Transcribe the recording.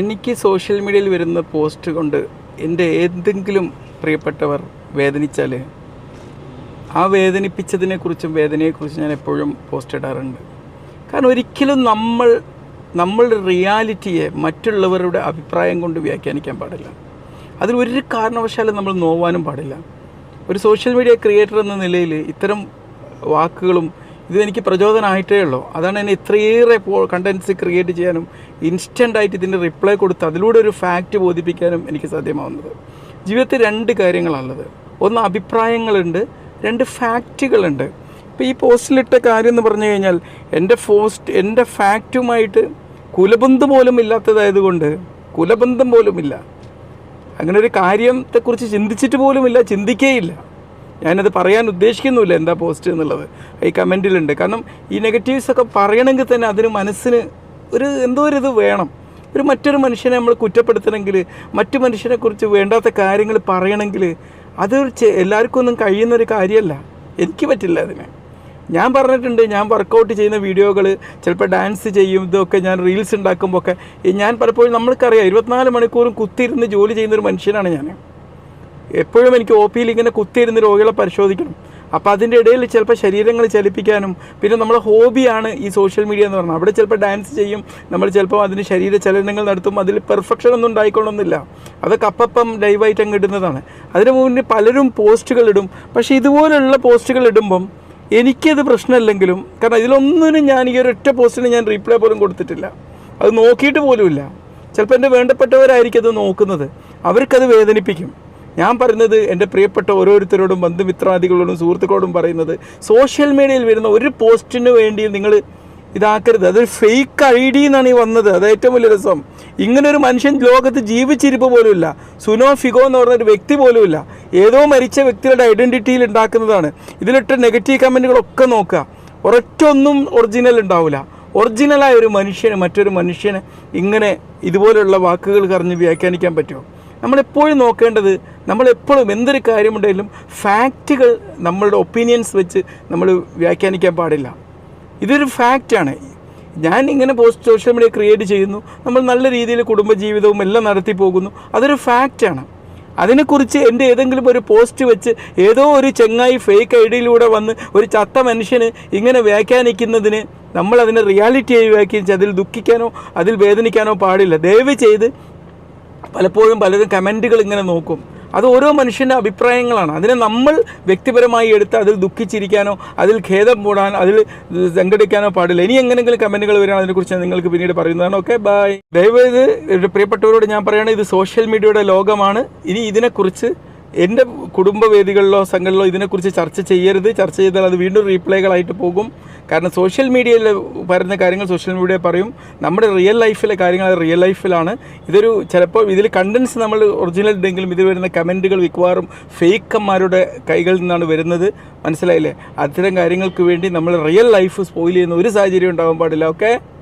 എനിക്ക് സോഷ്യൽ മീഡിയയിൽ വരുന്ന പോസ്റ്റ് കൊണ്ട് എന്റെ ഏതെങ്കിലും പ്രിയപ്പെട്ടവർ വേദനിച്ചാൽ ആ വേദനിപ്പിച്ചതിനെക്കുറിച്ചും വേദനയെക്കുറിച്ചും ഞാൻ എപ്പോഴും പോസ്റ്റ് ഇടാറുണ്ട്. കാരണം ഒരിക്കലും നമ്മൾ നമ്മളുടെ റിയാലിറ്റിയെ മറ്റുള്ളവരുടെ അഭിപ്രായം കൊണ്ട് വ്യാഖ്യാനിക്കാൻ പാടില്ല. അതിൽ ഒരു കാരണവശാലും നമ്മൾ നോവാനും പാടില്ല. ഒരു സോഷ്യൽ മീഡിയ ക്രിയേറ്റർ എന്ന നിലയിൽ ഇത്തരം വാക്കുകളും ഇത് എനിക്ക് പ്രചോദനമായിട്ടേ ഉള്ളൂ. അതാണ് എന്നെ ഇത്രയേറെ കണ്ടൻസ് ക്രിയേറ്റ് ചെയ്യാനും ഇൻസ്റ്റന്റായിട്ട് ഇതിന്റെ റിപ്ലൈ കൊടുത്ത് അതിലൂടെ ഒരു ഫാക്റ്റ് ബോധിപ്പിക്കാനും എനിക്ക് സാധ്യമാവുന്നത്. ജീവിതത്തിൽ രണ്ട് കാര്യങ്ങളാണുള്ളത്. ഒന്ന് അഭിപ്രായങ്ങളുണ്ട് രണ്ട് ഫാക്റ്റുകളുണ്ട് ഇപ്പോൾ ഈ പോസ്റ്റിലിട്ട കാര്യം എന്ന് പറഞ്ഞു കഴിഞ്ഞാൽ എന്റെ പോസ്റ്റ് എന്റെ ഫാക്റ്റുമായിട്ട് കുലബന്ധം പോലും ഇല്ലാത്തതായതുകൊണ്ട് കുലബന്ധം പോലുമില്ല. അങ്ങനെ ഒരു കാര്യത്തെക്കുറിച്ച് ചിന്തിച്ചിട്ട് പോലുമില്ല ചിന്തിക്കേയില്ല. ഞാനത് പറയാൻ ഉദ്ദേശിക്കുന്നുമില്ല എന്താ പോസ്റ്റ് എന്നുള്ളത്. ഈ കമന്റിലുണ്ട്. കാരണം ഈ നെഗറ്റീവ്സ് ഒക്കെ പറയണമെങ്കിൽ തന്നെ അതിന് മനസ്സിന് ഒരു എന്തോ ഒരു ഇത് വേണം. ഒരു മറ്റൊരു മനുഷ്യനെ നമ്മൾ കുറ്റപ്പെടുത്തണമെങ്കിൽ മറ്റു മനുഷ്യനെക്കുറിച്ച് വേണ്ടാത്ത കാര്യങ്ങൾ പറയണമെങ്കിൽ അത് ചെ- എല്ലാവർക്കും ഒന്നും കഴിയുന്നൊരു കാര്യമല്ല. എനിക്ക് പറ്റില്ല അതിനെ. ഞാൻ പറഞ്ഞിട്ടുണ്ട് ഞാൻ വർക്കൗട്ട് ചെയ്യുന്ന വീഡിയോകൾ ചിലപ്പോൾ ഡാൻസ് ചെയ്യും ഇതൊക്കെ ഞാൻ റീൽസ് ഉണ്ടാക്കുമ്പോൾ ഒക്കെ. ഞാൻ പലപ്പോഴും നമ്മൾക്കറിയാം ഇരുപത്തിനാല് മണിക്കൂറും കുത്തിയിരുന്ന് ജോലി ചെയ്യുന്ന ഒരു മനുഷ്യനാണ് ഞാൻ എപ്പോഴും എനിക്ക് ഒ പിയിൽ ഇങ്ങനെ കുത്തിയിരുന്ന് രോഗികളെ പരിശോധിക്കണം. അപ്പോൾ അതിന്റെ ഇടയിൽ ചിലപ്പോൾ ശരീരങ്ങൾ ചലിപ്പിക്കാനും പിന്നെ നമ്മുടെ ഹോബിയാണ് ഈ സോഷ്യൽ മീഡിയ എന്ന് പറഞ്ഞാൽ. അവിടെ ചിലപ്പോൾ ഡാൻസ് ചെയ്യും നമ്മൾ ചിലപ്പോൾ അതിന് ശരീര ചലനങ്ങൾ നടത്തും അതിൽ പെർഫെക്ഷൻ ഒന്നും ഉണ്ടായിക്കൊള്ളണമെന്നില്ല അതൊക്കെ അപ്പം ലൈവായിട്ട് അങ്ങ് ഇടുന്നതാണ്. അതിന് മുന്നിൽ പലരും പോസ്റ്റുകൾ ഇടും. പക്ഷേ ഇതുപോലുള്ള പോസ്റ്റുകൾ ഇടുമ്പം എനിക്കത് പ്രശ്നമല്ലെങ്കിലും കാരണം ഇതിലൊന്നിനും ഞാൻ ഈ ഒരൊറ്റ പോസ്റ്റിന് ഞാൻ റീപ്ലൈ പോലും കൊടുത്തിട്ടില്ല. അത് നോക്കിയിട്ട് പോലുമില്ല. ചിലപ്പോൾ എന്റെ വേണ്ടപ്പെട്ടവരായിരിക്കും അത് നോക്കുന്നത്. അവർക്കത് വേദനിപ്പിക്കും. ഞാൻ പറയുന്നത് എന്റെ പ്രിയപ്പെട്ട ഓരോരുത്തരോടും ബന്ധുമിത്രാദികളോടും സുഹൃത്തുക്കളോടും പറയുന്നത് സോഷ്യൽ മീഡിയയിൽ വരുന്ന ഒരു പോസ്റ്റിന് വേണ്ടി നിങ്ങൾ ഇതാക്കരുത്. അതൊരു ഫേക്ക് ഐ ഡി എന്നാണ് ഈ വന്നത്. അത് ഏറ്റവും വലിയ രസം. ഇങ്ങനെ ഒരു മനുഷ്യൻ ലോകത്ത് ജീവിച്ചിരിപ്പ് പോലുമില്ല. സുനോ ഫിഗോ എന്ന് പറഞ്ഞ ഒരു വ്യക്തി പോലുമില്ല. ഏതോ മരിച്ച വ്യക്തിയുടെ ഐഡന്റിറ്റിയിൽ ഉണ്ടാക്കുന്നതാണ്. ഇതിലിട്ട നെഗറ്റീവ് കമന്റുകളൊക്കെ നോക്കുക. ഒരൊറ്റ ഒന്നും ഒറിജിനൽ ഉണ്ടാവില്ല ഒറിജിനലായ ഒരു മനുഷ്യന് മറ്റൊരു മനുഷ്യന് ഇങ്ങനെ ഇതുപോലുള്ള വാക്കുകൾ കറിഞ്ഞ് വ്യാഖ്യാനിക്കാൻ പറ്റുമോ? നമ്മളെപ്പോഴും നോക്കേണ്ടത് നമ്മളെപ്പോഴും എന്തൊരു കാര്യമുണ്ടെങ്കിലും ഫാക്റ്റുകൾ നമ്മളുടെ ഒപ്പീനിയൻസ് വെച്ച് നമ്മൾ വ്യാഖ്യാനിക്കാൻ പാടില്ല. ഇതൊരു ഫാക്റ്റാണ്. ഞാൻ ഇങ്ങനെ പോസ്റ്റ് സോഷ്യൽ മീഡിയ ക്രിയേറ്റ് ചെയ്യുന്നു. നമ്മൾ നല്ല രീതിയിൽ കുടുംബജീവിതവും എല്ലാം നടത്തി പോകുന്നു. അതൊരു ഫാക്റ്റാണ്. അതിനെക്കുറിച്ച് എന്റെ ഏതെങ്കിലും ഒരു പോസ്റ്റ് വെച്ച് ഏതോ ഒരു ചെങ്ങായി ഫേക്ക് ഐ ഡിയിലൂടെ വന്ന് ഒരു ചത്ത മനുഷ്യന് ഇങ്ങനെ വ്യാഖ്യാനിക്കുന്നതിന് നമ്മളതിനെ റിയാലിറ്റിയായി വ്യാഖ്യാനിച്ച് അതിൽ ദുഃഖിക്കാനോ അതിൽ വേദനിക്കാനോ പാടില്ല. ദയവ് ചെയ്ത് പലപ്പോഴും പലരും കമന്റുകൾ ഇങ്ങനെ നോക്കും. അത് ഓരോ മനുഷ്യന്റെ അഭിപ്രായങ്ങളാണ്. അതിനെ നമ്മൾ വ്യക്തിപരമായി എടുത്ത് അതിൽ ദുഃഖിച്ചിരിക്കാനോ അതിൽ ഖേദം മൂടാൻ അതിൽ സംഘടിക്കാനോ പാടില്ല. ഇനി എങ്ങനെയെങ്കിലും കമന്റുകൾ വരികയാണ് അതിനെക്കുറിച്ച് നിങ്ങൾക്ക് പിന്നീട് പറയുന്നതാണ്. ഓക്കെ ബൈ ദയവേത് പ്രിയപ്പെട്ടവരോട് ഞാൻ പറയുകയാണ് ഇത് സോഷ്യൽ മീഡിയയുടെ ലോകമാണ്. ഇനി ഇതിനെക്കുറിച്ച് എന്റെ കുടുംബവേദികളിലോ സംഘങ്ങളിലോ ഇതിനെക്കുറിച്ച് ചർച്ച ചെയ്യരുത്. ചർച്ച ചെയ്താൽ അത് വീണ്ടും റീപ്ലേകളായിട്ട് പോകും. കാരണം സോഷ്യൽ മീഡിയയിൽ പറയുന്ന കാര്യങ്ങൾ സോഷ്യൽ മീഡിയ പറയും. നമ്മുടെ റിയൽ ലൈഫിലെ കാര്യങ്ങൾ റിയൽ ലൈഫിലാണ് ഇതൊരു ചിലപ്പോൾ ഇതിൽ കണ്ടൻസ് നമ്മൾ ഒറിജിനൽ ഉണ്ടെങ്കിലും ഇതിൽ വരുന്ന കമന്റുകൾ മിക്കവാറും ഫേക്കന്മാരുടെ കൈകളിൽ നിന്നാണ് വരുന്നത്. മനസ്സിലായില്ലേ? അത്തരം കാര്യങ്ങൾക്ക് വേണ്ടി നമ്മൾ റിയൽ ലൈഫ് സ്പോയിൽ ചെയ്യുന്ന ഒരു സാഹചര്യം ഉണ്ടാകാൻ പാടില്ല. ഓക്കെ